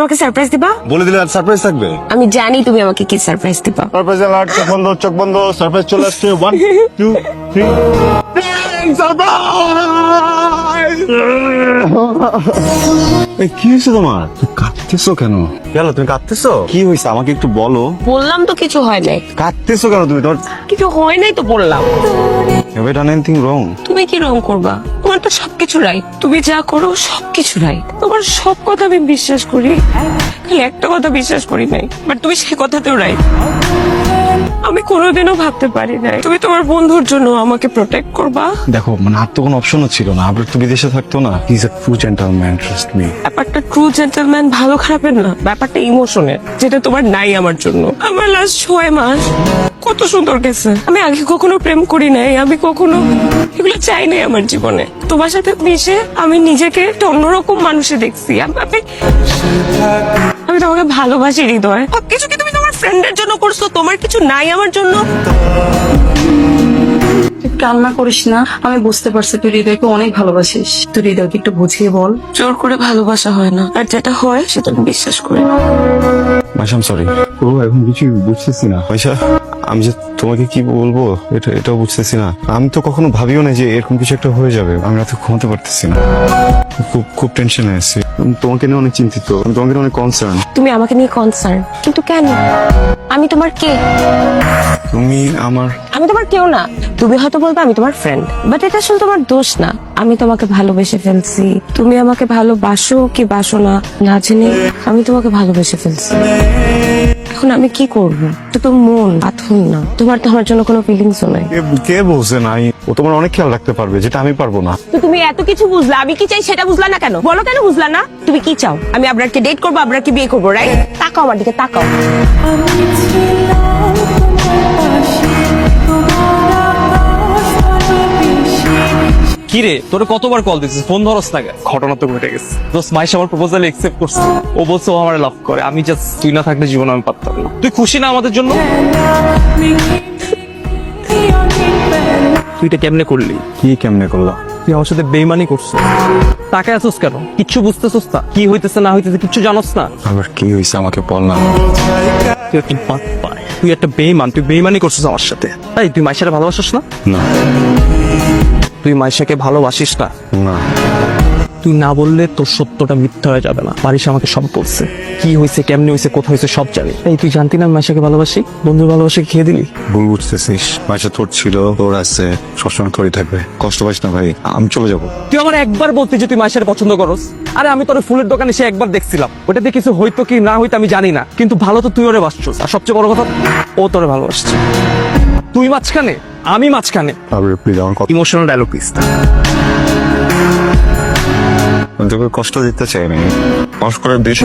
আমাকে সারপ্রাইজ দিবা? বলে দিলে আর সারপ্রাইজ থাকবে? আমি জানি তুমি আমাকে কি সারপ্রাইজ দিবা। সারপ্রাইজ অ্যালার্ট চোখ বন্ধ চোখ বন্ধ সারপ্রাইজ চলে আসছে। ওয়ান টু থ্রি কি হয়েছে তোমার? তুমি কাঁদতেছো কেন? গেল তুমি কাঁদতেছো? কি হয়েছে? আমাকে একটু বলো। বললাম তো কিছু হয় নাই। কাঁদতেছো কেন তুমি? তোমার কিছু হয় নাই তো বললাম। হ্যাভ ডান এনিথিং রং তুমি কি রং করবা? সবকিছু রাইট তুমি যা করো সবকিছু রাইট তোমার সব কথা আমি বিশ্বাস করি। খালি একটা কথা বিশ্বাস করি নাই। বাট তুমি সেই কথাতেও রাইট আমি কোনোদিনও ভাবতে পারি নাই। তুমি তোমার বন্ধুর জন্য আমাকে প্রোটেক্ট করবা। দেখো মানে আর তো কোনো অপশনও ছিল না। আবার তো বিদেশে থাকতো না। Is a true gentleman trust me ব্যাপারটা ট্রু জেন্টলম্যান ভালো খারাপের না ব্যাপারটা ইমোশনের যেটা তোমার নাই আমার জন্য। আমার লাস্ট ছয় মাস কত সুন্দর গেছে। আমি আগে কখনো প্রেম করি নাই আমি কখনো এগুলো চাই নাই আমার জীবনে। তোমার সাথে মিশে আমি নিজেকে একটা অন্যরকম মানুষে দেখছি। আমি আমি- তোমাকে ভালোবাসি হৃদয়। সবকিছু কি তুমি তোমার ফ্রেন্ডের জন্য করছ? তোমার কিছু নাই আমার জন্য? কান্না করিস না আমি বুঝতে পারছি তুই হৃদয়কে অনেক ভালোবাসিস। তুই হৃদয়কে একটু বুঝিয়ে বল। জোর করে ভালোবাসা হয় না আর যেটা হয় সেটা আমি বিশ্বাস করি না। সরি ও এখন কিছু বুঝতেছি না। মাইশা? আমি যে তোমাকে কি বলব? এটা এটাও বুঝতেছি না। আমি তো কখনো ভাবিও না যে এরকম কিছু একটা হয়ে যাবে। আমি রাতে ঘুমাতে পারতেছি না। খুব খুব টেনশনে আছি। তোমাকে নিয়ে অনেক চিন্তিত। আমি তোমাকে নিয়ে অনেক কনসার্ন তুমি আমাকে নিয়ে কনসার্ন কিন্তু কেন? আমি তোমার কে? তুমি আমার আমি তোমার কেউ না। তুমি হয়তো বলবে আমি তোমার ফ্রেন্ড বাট এটা আসলে তোমার দোষ না। আমি তোমাকে ভালোবেসে ফেলছি। তুমি আমাকে ভালোবাসো কি বাসো না না জেনে আমি তোমাকে ভালোবেসে ফেলছি। আমি কি করব? তো তোর মন পাথর না। তোমার তো আমার জন্য কোনো ফিলিংস নাই। কে- কে বলছে নাই ও তোমার অনেক খেয়াল রাখতে পারবে যেটা আমি পারব না। তো তুমি এত কিছু বুঝলা আমি কি চাই সেটা বুঝলা না কেন? বলো কেন বুঝলা না? তুমি কি চাও? আমি আবরারকে ডেট করব আবরারকে বিয়ে করব রাইট তাকাও আমার দিকে তাকাও। কি রে তোর কতবার কল দিছিস ফোন ধরস না কেন? ঘটনা তো ঘটে গেছে। দোস্ত মাইশ আমার প্রপোজাল একসেপ্ট করছে। ও বলছে ও আমার লাভ করে। আমি জাস্ট তুই না থাকলে জীবন আমি পারতাম না। তুই খুশি না আমাদের জন্য? তুই এটা কেমনে করলি? কি কেমনে করলাম? তুই আমার সাথে বেইমানি করছিস। তাকে আসোস কেন? কিচ্ছু বুঝতেছস না। কি হইতেছে না হইতেছে কিচ্ছু জানোস না? আবার কি হয়েছে আমাকে বল না। তুই একটা তুই একটা বেইমান। তুই বেইমানি করছিস আমার সাথে। তাই তুই মাইশারে ভালোবাসিস না? না। তুই মাইশাকে ভালোবাসিস না। না। তুই না বললে তোর সত্যটা মিথ্যা হয়ে যাবে না। বারিশ আমাকে সব বলছে কি হয়েছে কেমনি হয়েছে কোথায় হয়েছে সব জানি। এই তুই জানতি না আমি মাইশাকে ভালোবাসি? বন্ধুর ভালোবাসে খেয়ে দিলি? ভুল বুঝতেছিস। মাসে তোর ছিল তোর আছে সবসময় তোরই থাকবে। কষ্ট পাইস না ভাই আমি চলে যাব। তুই আমার একবার বলতি যে তুই মাইশার পছন্দ করস। আরে আমি তোর ফুলের দোকানে সে একবার দেখছিলাম। ওটা দিয়ে কিছু হইতো কি না হইতো আমি জানি না। কিন্তু ভালো তো তুই ওরে বাসছিস। আর সবচেয়ে বড় কথা ও তোরে ভালোবাসছে। তুই মাঝখানে আমি মাঝখানে। প্লিজ আমার ইমোশনাল ডায়লগ প্লিজ তোকে কষ্ট দিতে চাই আমি। পাশ করার দেশ